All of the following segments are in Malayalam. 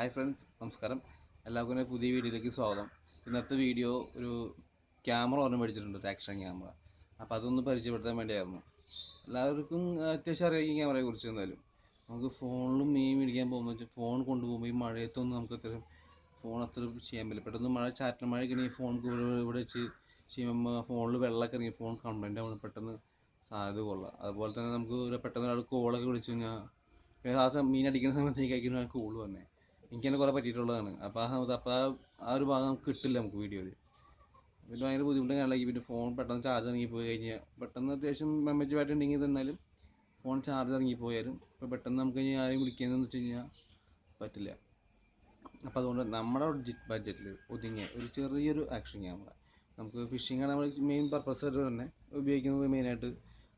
ഹായ് ഫ്രണ്ട്സ് നമസ്കാരം. എല്ലാവർക്കും തന്നെ പുതിയ വീഡിയോയിലേക്ക് സ്വാഗതം. ഇന്നത്തെ വീഡിയോ ഒരു ക്യാമറ ഒരെണ്ണം മേടിച്ചിട്ടുണ്ട് ഒരു ആക്ഷൻ ക്യാമറ. അപ്പോൾ അതൊന്ന് പരിചയപ്പെടുത്താൻ വേണ്ടിയായിരുന്നു. എല്ലാവർക്കും അത്യാവശ്യം അറിയാം ക്യാമറയെ കുറിച്ച് എന്തായാലും. നമുക്ക് ഫോണിലും മീൻ മേടിക്കാൻ പോകുമ്പോൾ വെച്ചാൽ ഫോൺ കൊണ്ടുപോകുമ്പോൾ ഈ മഴയത്തൊന്നും നമുക്ക് അത്രയും ഫോൺ അത്ര ചെയ്യാൻ പറ്റില്ല. പെട്ടെന്ന് മഴ ചാറ്റൽ മഴ കഴിഞ്ഞാൽ ഫോൺ ഇവിടെ വെച്ച് ചെയ്യുമ്പോൾ ഫോണിൽ വെള്ളമൊക്കെ ഇറങ്ങി ഫോൺ കംപ്ലൈന്റ് ആവുമ്പോൾ പെട്ടെന്ന് സാധ്യത കൊള്ളാം അതുപോലെ തന്നെ നമുക്ക് പെട്ടെന്ന് ഒരാൾ കോളൊക്കെ വിളിച്ചു കഴിഞ്ഞാൽ ആ മീൻ അടിക്കുന്ന സമയത്തേക്ക് അയക്കുന്ന കോൾ വന്നേ. എനിക്ക് തന്നെ കുറേ പറ്റിയിട്ടുള്ളതാണ്. അപ്പോൾ ആ അപ്പോൾ ആ ഒരു ഭാഗം കിട്ടില്ല നമുക്ക് വീഡിയോയിൽ പിന്നെ ഭയങ്കര ബുദ്ധിമുട്ടും കാണാൻ പിന്നെ ഫോൺ പെട്ടെന്ന് ചാർജ് ഇറങ്ങി പോയി കഴിഞ്ഞാൽ പെട്ടെന്ന് അത്യാവശ്യം മെമ്മറ്റി ബാറ്റ് ഉണ്ടെങ്കിൽ തന്നാലും ഫോൺ ചാർജ് ഇറങ്ങി പോയാലും ഇപ്പോൾ പെട്ടെന്ന് നമുക്ക് ഇനി ആരെയും വിളിക്കുന്നതെന്ന് വെച്ച് കഴിഞ്ഞാൽ പറ്റില്ല. അപ്പോൾ അതുകൊണ്ട് നമ്മുടെ ബഡ്ജറ്റിൽ ഒതുങ്ങിയ ഒരു ചെറിയൊരു ആക്ഷൻ ക്യാമറ നമുക്ക് ഫിഷിങ്ങാണ് നമ്മൾ മെയിൻ പർപ്പസ് ആയിട്ട് തന്നെ ഉപയോഗിക്കുന്നത് മെയിനായിട്ട്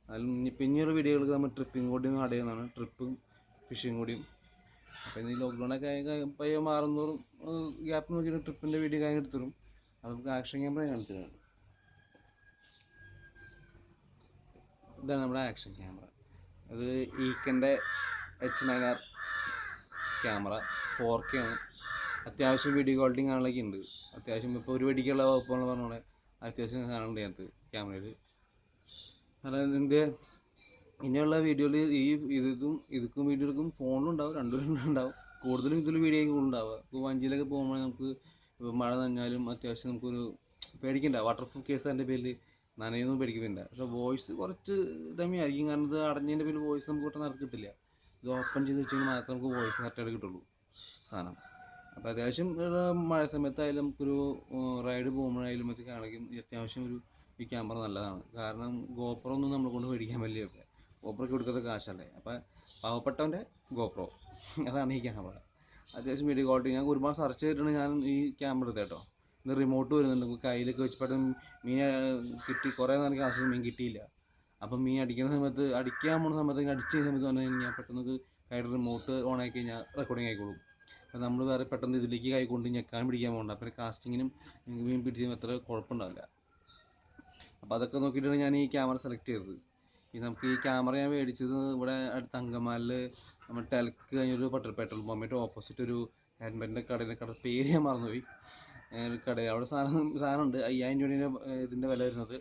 അതിൽ പിന്നീട് വീഡിയോകൾക്ക് നമ്മൾ ട്രിപ്പിംഗ് കൂടിയും ആഡ് ചെയ്യുന്നതാണ് ട്രിപ്പും ഫിഷിങ് കൂടിയും ഇന്ന് ഈ ലോക്ക്ഡൗൺ ഒക്കെ പയ്യെ മാറുന്നോറും ഗ്യാപ്പ് നോക്കിയിട്ട് ട്രിപ്പിന്റെ വീഡിയോ കാര്യം എടുത്തിടും. അത് നമുക്ക് ആക്ഷൻ ക്യാമറ കാണിച്ചു തരാം ഇതാണ് നമ്മുടെ ആക്ഷൻ ക്യാമറ അത് ഈക്കന്റെ H nine R camera four K ആണ്. അത്യാവശ്യം വീഡിയോ ക്വാളിറ്റി കാണാനൊക്കെ ഉണ്ട് അത്യാവശ്യം ഇപ്പോൾ ഒരു വെടിക്കുള്ള വകുപ്പാണ് പറഞ്ഞ അത്യാവശ്യം കാണുന്നുണ്ട് അതിനകത്ത് ക്യാമറയിൽ അതായത് ഇതിന്റെ ഇനിയുള്ള വീഡിയോയിൽ ഈ ഇതും ഇതുക്കും വീഡിയോക്കും ഫോണിലുണ്ടാവും രണ്ടും ഉണ്ടാവും കൂടുതലും ഇതിൽ വീഡിയോ ഉണ്ടാവുക ഇപ്പോൾ വഞ്ചിയിലൊക്കെ പോകുമ്പോൾ നമുക്ക് മഴ നനഞ്ഞാലും അത്യാവശ്യം നമുക്കൊരു പേടിക്കണ്ട. വാട്ടർ പ്രൂഫ് കേസ് അതിന്റെ പേരിൽ നനയൊന്നും പേടിക്കുന്നില്ല. പക്ഷേ വോയിസ് കുറച്ച് ഡമ്മി ആയിരിക്കും. കാരണം ഇത് അടഞ്ഞതിന്റെ പേരിൽ വോയിസ് നമുക്ക് ഒട്ടും നടക്ക് കിട്ടില്ല. ഇത് ഓപ്പൺ ചെയ്ത് വെച്ചാൽ മാത്രമേ നമുക്ക് വോയിസ് കറക്റ്റായിട്ട് കിട്ടുള്ളൂ സാധനം. അപ്പോൾ അത്യാവശ്യം മഴ സമയത്തായാലും നമുക്കൊരു റൈഡ് പോകുമ്പോഴായാലും മറ്റൊക്കെ ആണെങ്കിലും അത്യാവശ്യം ഒരു ഈ ക്യാമറ നല്ലതാണ്. കാരണം ഗോപ്രോ ഒന്നും നമ്മളെ കൊണ്ട് മേടിക്കാൻ വലിയ ഗോപ്രോക്ക് കൊടുക്കുന്നത് കാശല്ലേ. അപ്പോൾ പാവപ്പെട്ടവന്റെ ഗോപ്രോ. അതാണ് ഈ ക്യാമറ. അത്യാവശ്യം വീഡിയോ ക്വാളിറ്റി ഞാൻ ഒരുപാട് സെർച്ച് ചെയ്തിട്ടുണ്ട് ഞാൻ ഈ ക്യാമറ എടുത്തത് കേട്ടോ. ഇന്ന് റിമോട്ട് വരുന്നുണ്ട്. കയ്യിലൊക്കെ വെച്ച് മീൻ കിട്ടി. കുറേ നേരം ആവശ്യം മീൻ കിട്ടിയില്ല. അപ്പം മീൻ അടിക്കുന്ന സമയത്ത് അടിക്കാൻ പോകുന്ന സമയത്ത് അടിച്ച സമയത്ത് പറഞ്ഞു കഴിഞ്ഞാൽ പെട്ടെന്ന് കൈയുടെ റിമോട്ട് ഓൺ ആക്കി കഴിഞ്ഞാൽ റെക്കോർഡിങ് ആയിക്കോളും. അപ്പോൾ നമ്മൾ വേറെ പെട്ടെന്ന് ഇതിലേക്ക് കൈ കൊണ്ട് ഞെക്കാൻ പിടിക്കാൻ പോകണ്ട. അപ്പം കാസ്റ്റിങ്ങിനും മീൻ പിടിച്ചതിനും അത്ര കുഴപ്പമുണ്ടാവില്ല. അപ്പോൾ അതൊക്കെ നോക്കിയിട്ടാണ് ഞാൻ ഈ ക്യാമറ സെലക്ട് ചെയ്തത്. ഈ നമുക്ക് ഈ ക്യാമറ ഞാൻ മേടിച്ചത് ഇവിടെ അടുത്ത് അങ്കമാലിൽ നമ്മൾ ടെലക്ക് കഴിഞ്ഞൊരു പെട്രോൾ പമ്പിന്റെ ഓപ്പോസിറ്റ് ഒരു ഹാൻഡ്ബാഗിന്റെ കടയിലെ കട പേര് ഞാൻ മറന്നുപോയി. ഒരു കട അവിടെ സാധനം സാധനമുണ്ട്. അയ്യായിരം രൂപയുടെ ഇതിന്റെ വില വരുന്നത്.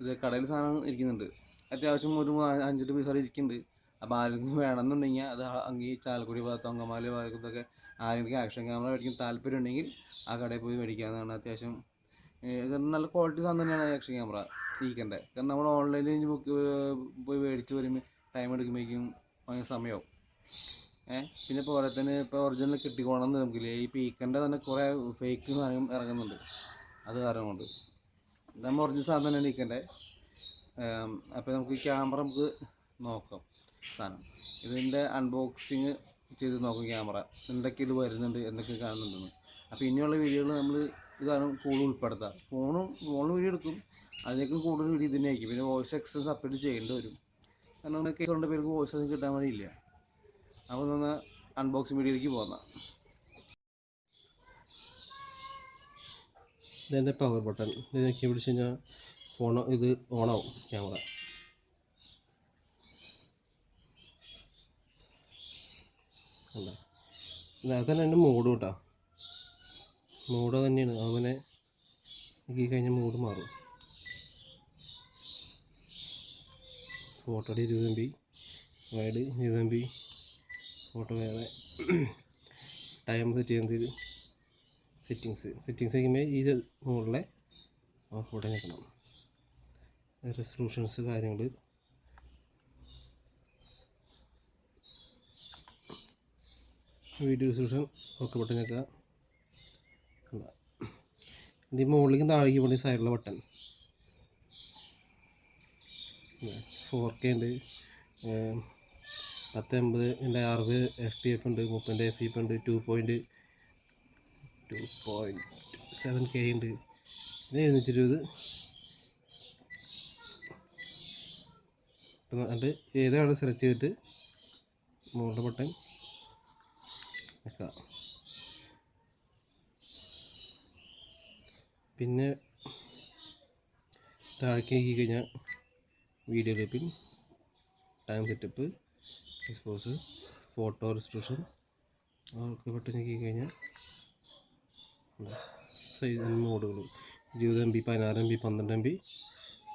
ഇത് കടയിൽ സാധനം ഇരിക്കുന്നുണ്ട്. അത്യാവശ്യം ഒരു അഞ്ചെട്ട് പീസ് അവിടെ ഇരിക്കുന്നുണ്ട്. അപ്പോൾ ആരെങ്കിലും വേണമെന്നുണ്ടെങ്കിൽ അത് അങ്ങ് ഈ ചാലക്കുടി ഭാഗത്ത് അങ്കമാലി ഭാഗത്തൊക്കെ ആരെങ്കിലും ആക്ഷൻ ക്യാമറ മേടിക്കാൻ താല്പര്യം ഉണ്ടെങ്കിൽ ആ കടയിൽ പോയി മേടിക്കാവുന്നതാണ്. അത്യാവശ്യം ഇത് നല്ല ക്വാളിറ്റി സാധനം തന്നെയാണ് ആക്ഷൻ ക്യാമറ ഇരിക്കണ്ടേ. കാരണം നമ്മൾ ഓൺലൈനിൽ ബുക്ക് പോയി മേടിച്ച് വരുമ്പോൾ ടൈം എടുക്കുമ്പോഴേക്കും ഭയങ്കര സമയമാവും ഏഹ് പിന്നെ പോലെ തന്നെ ഇപ്പോൾ ഒറിജിനൽ കിട്ടിക്കോണമെന്ന് നമുക്കില്ല? ഈ പീക്കന്റെ തന്നെ കുറേ ഫേക്ക് സാധനം ഇറങ്ങുന്നുണ്ട്. അത് കാരണം കൊണ്ട് നമ്മൾ ഒറിജിനൽ സാധനം തന്നെയാണ് ഇരിക്കണ്ടേ? അപ്പോൾ നമുക്ക് ക്യാമറ നമുക്ക് നോക്കാം സാധനം. ഇതിന്റെ അൺബോക്സിങ് ചെയ്ത് നോക്കും ക്യാമറ എന്തൊക്കെ ഇത് വരുന്നുണ്ട് എന്തൊക്കെ കാണുന്നുണ്ടെന്ന്. അപ്പോൾ ഇനിയുള്ള വീഡിയോകൾ നമ്മൾ ഇതാണ് കൂടുതൽ ഉൾപ്പെടുത്തുക ഫോണും ഫോണിൽ വീഡിയോ എടുക്കും. അതിനേക്കും കൂടുതൽ വീഡിയോ ഇതിനെ ആയിരിക്കും. പിന്നെ വോയിസ് എക്സസ് അപ്ഡേറ്റ് ചെയ്യേണ്ടി വരും. കാരണം കേസ് കൊണ്ട് പേർക്ക് വോയിസ് ഒന്നും കിട്ടാൻ വഴിയില്ല അപ്പോൾ നമ്മൾ അൺബോക്സിങ് വീഡിയോയിലേക്ക് പോകാം ഇതെന്റെ പവർ ബട്ടൺ ഇത് ഞെക്കി പിടിച്ച് കഴിഞ്ഞാൽ ഫോൺ ഇത് ഓണാവും ക്യാമറ അല്ല അതല്ല എന്റെ മൂഡ് കേട്ടോ മൂഡ് തന്നെയാണ്. അവനെ ഈ കഴിഞ്ഞ മൂഡ് മാറും. ഫോട്ടോയുടെ ഇരുപത് എം ബി വൈഡ് ഇരുപത് എം ബി ഫോട്ടോ വേറെ ടൈം സെറ്റ് ചെയ്യുന്നത് സെറ്റിങ്സ് സെറ്റിങ്സ് വയ്ക്കുമ്പോൾ ഈ മുകളിലെ ഫോട്ടോ നിൽക്കണം റെസൊല്യൂഷൻസ് കാര്യങ്ങൾ വീഡിയോ റെസൊല്യൂഷൻ ഒക്കെ പെട്ടെന്ന് ഞെക്കുക ഇതിന്റെ മുകളിലേക്ക് താഴേക്ക് പോകേണ്ട സൈഡിലെ ബട്ടൺ ഫോർ കെ ഉണ്ട്. പത്ത് എൺപത് എന്റെ അറുപത് എഫ് പി എഫ് ഉണ്ട് മുപ്പതിന്റെ എഫ് പി എഫ് ഉണ്ട് two point two point seven K ഉണ്ട്. പിന്നെ എഴുന്നൂറ്റി ഇരുപത് ഇപ്പം അത് ഏതാണ് സെലക്ട് ചെയ്തിട്ട്? മുകളുടെ ബട്ടൺ വെക്കുക പിന്നെ താഴേക്ക് നീക്കി കഴിഞ്ഞാൽ video clipping time setup expose photo restriction അതൊക്കെ പെട്ടെന്ന് നീക്കി കഴിഞ്ഞാൽ സൈസ് മോഡുകൾ ഇരുപത് എം ബി പതിനാറ് എം ബി പന്ത്രണ്ട് എം ബി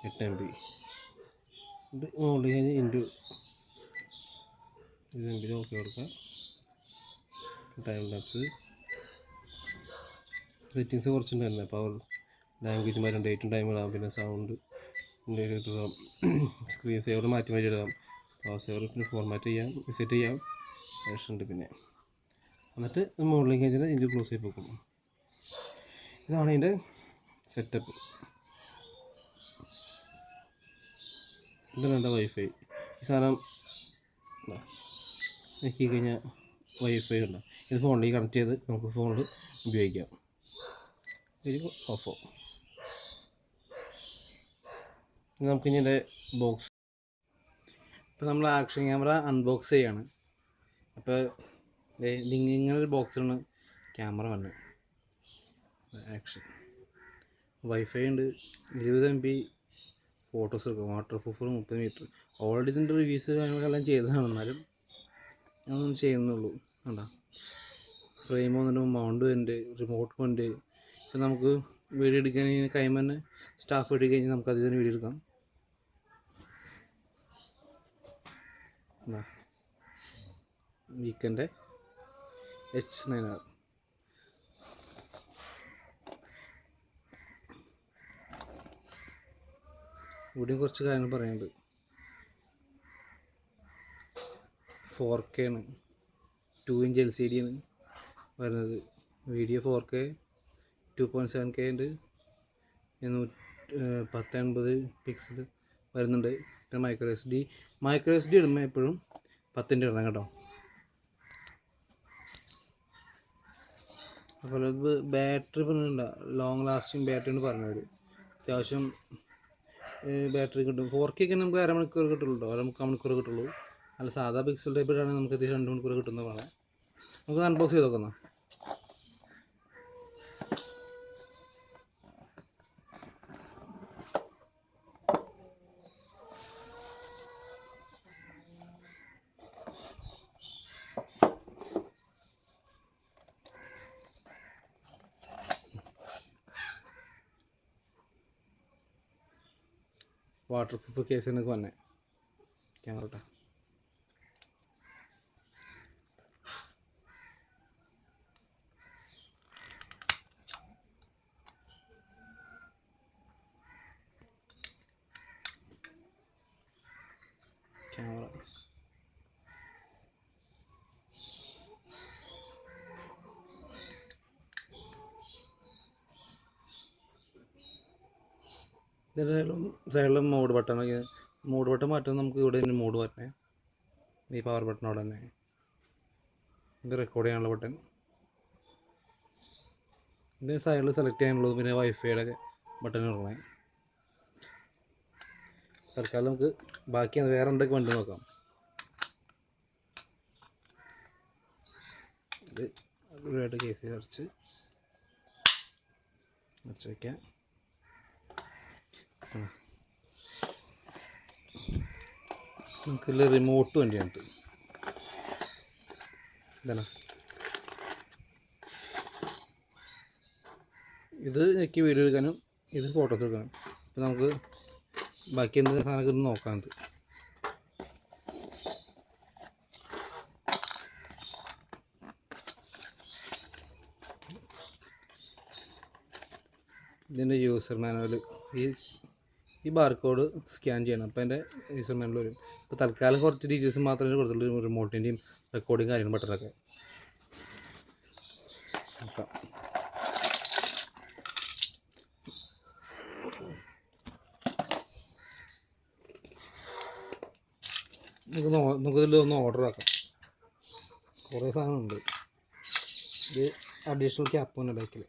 എട്ട് എം ബി ഇത് മോഡ് കഴിഞ്ഞാൽ ഇന്റു ഇരുപത് എം ബി ഓക്കെ കൊടുക്കാം. ടൈം ലാപ്സ് സെറ്റിങ്സ് കുറച്ചുണ്ടായിരുന്നു. അപ്പോൾ ലാംഗ്വേജ് മാറ്റും ഡേറ്റും ടൈം ഇടാം പിന്നെ സൗണ്ട് സ്ക്രീൻ സേവർ മാറ്റി മാറ്റി ഇടാം. പവർ സേവർ പിന്നെ ഫോർമാറ്റ് ചെയ്യാം സെറ്റ് ചെയ്യാം. ഉണ്ട് പിന്നെ. എന്നിട്ട് മുകളിലേക്ക് കഴിഞ്ഞാൽ ഇതിന്റെ ക്ലോസ് ചെയ്ത് പോകും ഇതാണ് ഇതിന്റെ സെറ്റപ്പ് ഇതാണ് എന്റെ വൈഫൈ ഈ സാധനം നോക്കി കഴിഞ്ഞാൽ വൈഫൈ ഉണ്ട്? ഇത് ഫോണിലേക്ക് കണക്ട് ചെയ്ത് നമുക്ക് ഫോണിൽ ഉപയോഗിക്കാം. ഇത് ഓഫ് ആവും. ഇനി നമുക്ക് ഇനി ഇതിന്റെ ബോക്സ് ഇപ്പോൾ നമ്മൾ ആക്ഷൻ ക്യാമറ അൺബോക്സ് ചെയ്യാണ്. അപ്പോൾ ഇങ്ങനൊരു ബോക്സിലാണ് ക്യാമറ വന്നത്. ആക്ഷൻ വൈഫൈ ഉണ്ട്. ഇരുപത് എം ബി ഫോട്ടോസ് എടുക്കും. വാട്ടർ പ്രൂഫ് മുപ്പത് മീറ്റർ ഓൾറെഡി ഇതിന്റെ റിവ്യൂസ് കാര്യങ്ങളെല്ലാം ചെയ്തതാണ്. എന്നാലും ഞാനൊന്നും ചെയ്യുന്നുള്ളൂ. കണ്ടാ? ഫ്രെയിം വന്നിട്ട് മൗണ്ട് ഉണ്ട് റിമോട്ട് ഉണ്ട് ഇപ്പം നമുക്ക് വീഡിയോ എടുക്കാൻ കൈമ തന്നെ. സ്റ്റാഫ് എടുത്ത് കഴിഞ്ഞാൽ നമുക്ക് അതിൽ തന്നെ വീഡിയോ എടുക്കാം. വീക്കെന്റെ എച്ച് നയൻ ആർ ഇവിടെയും കുറച്ച് കാര്യങ്ങൾ പറയാനുണ്ട്. ഫോർ കെ ആണ്. Two inch L C D ആണ് വരുന്നത്. Video four K two point seven K ഉണ്ട് നൂറ്റി പത്ത് എൺപത് പിക്സൽ വരുന്നുണ്ട്. പിന്നെ micro S D micro S D ഇടുമ്പോൾ എപ്പോഴും പത്തിന്റെ ഇടണം കേട്ടോ. അതുപോലെ ഇത് ബാറ്ററി പറഞ്ഞിട്ടുണ്ട്? ലോങ് ലാസ്റ്റിംഗ് ബാറ്ററി എന്ന് പറഞ്ഞവർ അത്യാവശ്യം ബാറ്ററി കിട്ടും. ഫോർ കെ ഒക്കെ നമുക്ക് അരമണിക്കൂർ കിട്ടുള്ളൂ കേട്ടോ. അര മുക്കാൽ മണിക്കൂർ കിട്ടുള്ളൂ. അല്ല സാധാ പിക്സൽ ടൈപ്പിലാണെങ്കിൽ നമുക്ക് അത്യാവശ്യം രണ്ട് മണിക്കൂർ കിട്ടുന്നതാണ്. നമുക്ക് അൺബോക്സ് ചെയ്ത് നോക്കാം വാട്ടർ പ്രൂഫ് കേസിനൊക്കെ വന്നെ. Camera camera. ഇതിന്റെ സൈഡിൽ മോഡ് ബട്ടൺ മോഡ് ബട്ടൺ മാറ്റാൻ നമുക്ക് ഇവിടെ തന്നെ മോഡ് മാറ്റണേ. ഈ പവർ ബട്ടണോടെ തന്നെ. ഇത് റെക്കോർഡ് ചെയ്യാനുള്ള ബട്ടൺ ഇത് സൈഡിൽ സെലക്ട് ചെയ്യാനുള്ളത് പിന്നെ വൈഫൈയുടെ ബട്ടൺ ഇടണേ. തൽക്കാലം നമുക്ക് ബാക്കി വേറെ എന്തൊക്കെ വണ്ടി നോക്കാം. ഇത് ഒരുപാട് കേസ് അടച്ച് നിറച്ച് വയ്ക്കാം നമുക്കുള്ള റിമോട്ട് വണ്ടിയാണ് ഇതാണ്. ഇത് ഞെക്കി വീഡിയോ എടുക്കാനും ഇത് ഫോട്ടോസ് എടുക്കാനും. അപ്പോൾ നമുക്ക് ബാക്കി എന്ത് സാധനമൊക്കെ ഒന്ന് നോക്കാം ഇത് ഇതിന്റെ യൂസർ മാനുവൽ ഈ ഈ ബാർകോഡ് സ്കാൻ ചെയ്യണം. അപ്പോൾ എന്റെ മാനുവൽ വരും ഇപ്പോൾ തൽക്കാലം കുറച്ച് ഡീറ്റെയിൽസ് മാത്രമേ കൊടുത്തുള്ളൂ. റിമോട്ടിന്റെയും റെക്കോർഡിങ് കാര്യങ്ങളും ബട്ടറൊക്കെ നോക്കാം നമുക്ക് നമുക്കിതിൽ ഒന്ന് ഓർഡർ ആക്കാം. കുറേ സാധനമുണ്ട്. ഇത് അഡീഷണൽ ക്യാപ്പ് തന്നെ ബാക്കിൽ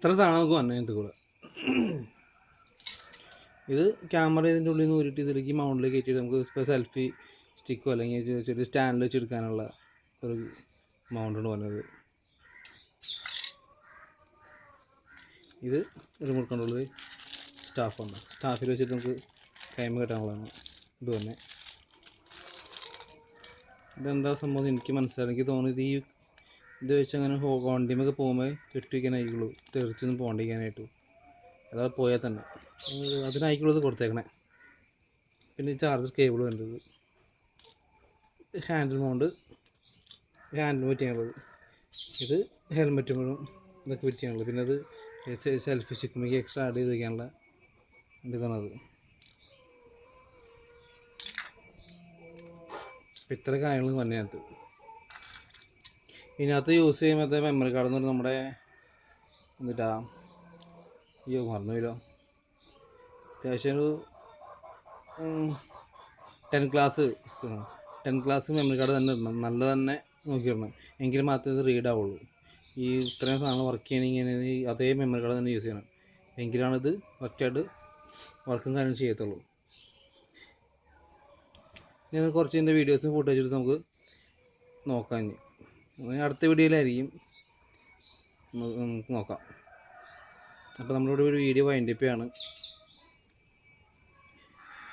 ഇത്ര നമുക്ക് വന്നു ഇതിന്റെ കൂടെ ഇത് ക്യാമറ ഇതിന്റെ ഉള്ളിൽ നിന്ന് ഊരിട്ട് ഇതിലേക്ക് മൗണ്ടിലേക്ക് കയറ്റിയിട്ട് നമുക്ക് ഇപ്പോൾ സെൽഫി സ്റ്റിക്കോ അല്ലെങ്കിൽ ചെറിയ സ്റ്റാൻഡിൽ വെച്ച് എടുക്കാനുള്ള ഒരു മൗണ്ടാണ് പറഞ്ഞത് ഇത് റിമോട്ട് കൺട്രോൾ സ്റ്റാഫാണ് സ്റ്റാഫിൽ വെച്ചിട്ട് നമുക്ക് ടൈം കിട്ടാനുള്ളതാണ്. ഇത് തന്നെ. ഇതെന്താ സംഭവം എനിക്ക് മനസ്സിലായി എനിക്ക് തോന്നിയത് ഈ ഇത് വെച്ച് അങ്ങനെ വണ്ടിമൊക്കെ പോകുമ്പോൾ കെട്ടിവെക്കാനായിക്കുള്ളൂ തെറിച്ചൊന്നും പോണ്ടിക്കാനായിട്ട് അതാ പോയാൽ തന്നെ. അതിനായിക്കുള്ളത് കൊടുത്തേക്കണേ. പിന്നെ ചാർജർ കേബിൾ വേണ്ടത്. ഹാൻഡിൽ മൗണ്ട് ഹാൻഡിൽ പറ്റിയാണുള്ളത് ഇത് ഹെൽമെറ്റ് മുഴുവൻ ഇതൊക്കെ പറ്റിയാണുള്ളത് പിന്നെ അത് സെൽഫി സ്റ്റിക്കുമ്പോൾ എക്സ്ട്രാ ആഡ് ചെയ്ത് വയ്ക്കാനുള്ള ഇതാണത് ഇപ്പം ഇത്ര കാര്യങ്ങൾ വന്നതിനകത്ത്. ഇതിനകത്ത് യൂസ് ചെയ്യുമ്പോഴത്തെ മെമ്മറി കാർഡ് എന്ന് നമ്മുടെ എന്നിട്ടാ അയ്യോ മറന്നുപോയല്ലോ അത്യാവശ്യം ഒരു ten class ten class memory card തന്നെ ഇടണം. നല്ല തന്നെ നോക്കിയിടണം. എങ്കിൽ മാത്രമേ ഇത് റീഡ് ആവുള്ളൂ. ഈ ഇത്രയും സാധനങ്ങൾ വർക്ക് ചെയ്യണമെങ്കിൽ അതേ മെമ്മറി കാർഡ് തന്നെ യൂസ് ചെയ്യണം. എങ്കിലാണിത് കറക്റ്റായിട്ട് വർക്കും കാര്യം ചെയ്യത്തുള്ളൂ. ഞാൻ കുറച്ച് എന്റെ വീഡിയോസും ഫുട്ടേജ് എടുത്ത് നമുക്ക് നോക്കാം ഇനി. അടുത്ത വീഡിയോയിലായിരിക്കും. നമുക്ക് നോക്കാം. അപ്പോൾ നമ്മളിവിടെ ഒരു വീഡിയോ വൈൻഡിപ്പിയാണ്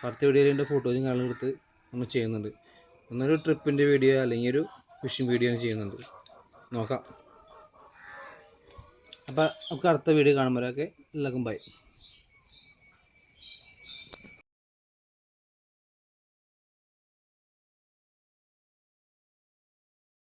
അടുത്ത വീഡിയോയിൽ എന്റെ ഫോട്ടോസും കാര്യങ്ങളും എടുത്ത് നമ്മൾ ചെയ്യുന്നുണ്ട്. ഒന്നൊരു ട്രിപ്പിന്റെ വീഡിയോ അല്ലെങ്കിൽ ഒരു ഫിഷിംഗ് വീഡിയോ ചെയ്യുന്നുണ്ട്. നോക്കാം. അപ്പോൾ നമുക്ക് അടുത്ത വീഡിയോ കാണുമ്പോഴൊക്കെ എല്ലാവർക്കും ബൈ